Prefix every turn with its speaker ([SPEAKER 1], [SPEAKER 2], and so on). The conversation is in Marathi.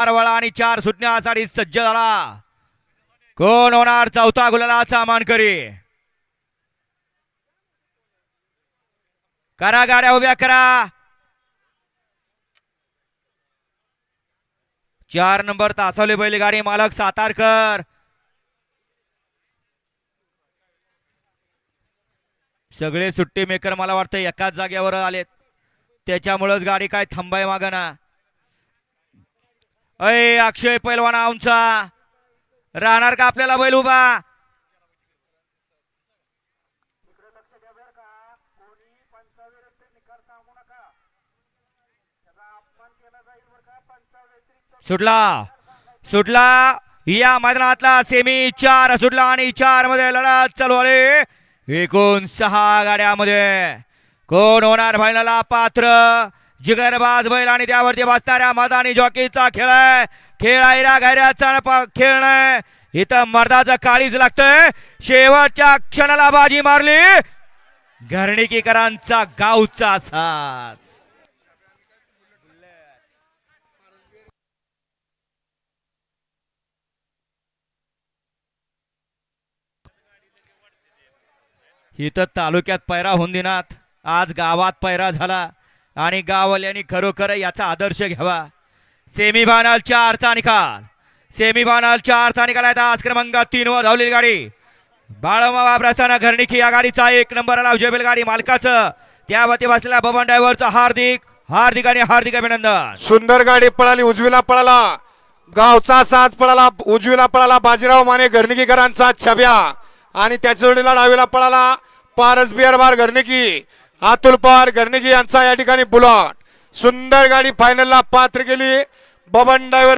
[SPEAKER 1] चार वळा आणि चार सुटण्यासाठी सज्ज झाला. कोण होणार? चौथा गुलालाचा मानकरी करा गाड्या उभ्या करा. चार नंबर तासवले बैलगाडी मालक सातारकर. सगळे सुट्टी मेकर मला वाटतं एकाच जागेवर आलेत. त्याच्यामुळंच गाडी काय थांबाय मागं ना. अय अक्षय पैलवाना आमचा. राहणार का आपल्याला बैल उभा? सुटला. सुटला. या मैदानातला सेमी चार सुटला आणि चारमध्ये लढत चालू आले. एकूण सहा गाड्यामध्ये. कोण होणार फायनला पात्र. जिगरबाज बैल आणि त्यावरती बसणाऱ्या मदानी जॉकीचा खेळ आहे. खेळ ऐरा गैऱ्याचा खेळण इथं मर्दाचं काळीच लागतंय. शेवटच्या क्षणाला बाजी मारली. घरणीकीकरांचा गावचा सास इथं तालुक्यात पैरा होऊन दिनात. आज गावात पैरा झाला. आणि गाववाल्यांनी खरोखर याचा आदर्श घ्यावा. सेमीफायनल चारचा निकाल. सेमीफायनल चारचा निकाल आहे. आज क्रमांक तीन वर धावलेली गाडी. बाळमा प्रसन्न घरणिकी या गाडीचा एक नंबरला विजय गाडी मालकाचं. त्यावरती बसलेल्या बबन ड्रायव्हरचं हार्दिक हार्दिक आणि हार्दिक अभिनंदन.
[SPEAKER 2] सुंदर गाडी पळाली उजवीला पळाला. गावचा साथ पळाला उजवीला पळाला. बाजीराव माने घरणिकीकरांचा छब्या. आणि त्याच्या जोडीला डावीला पळाला. पारस बिअर बार घरणिकी अतुल पवार घरणिकी यांचा या ठिकाणी बुलॉट. सुंदर गाडी फायनलला पात्र केली. बबन डायव्हर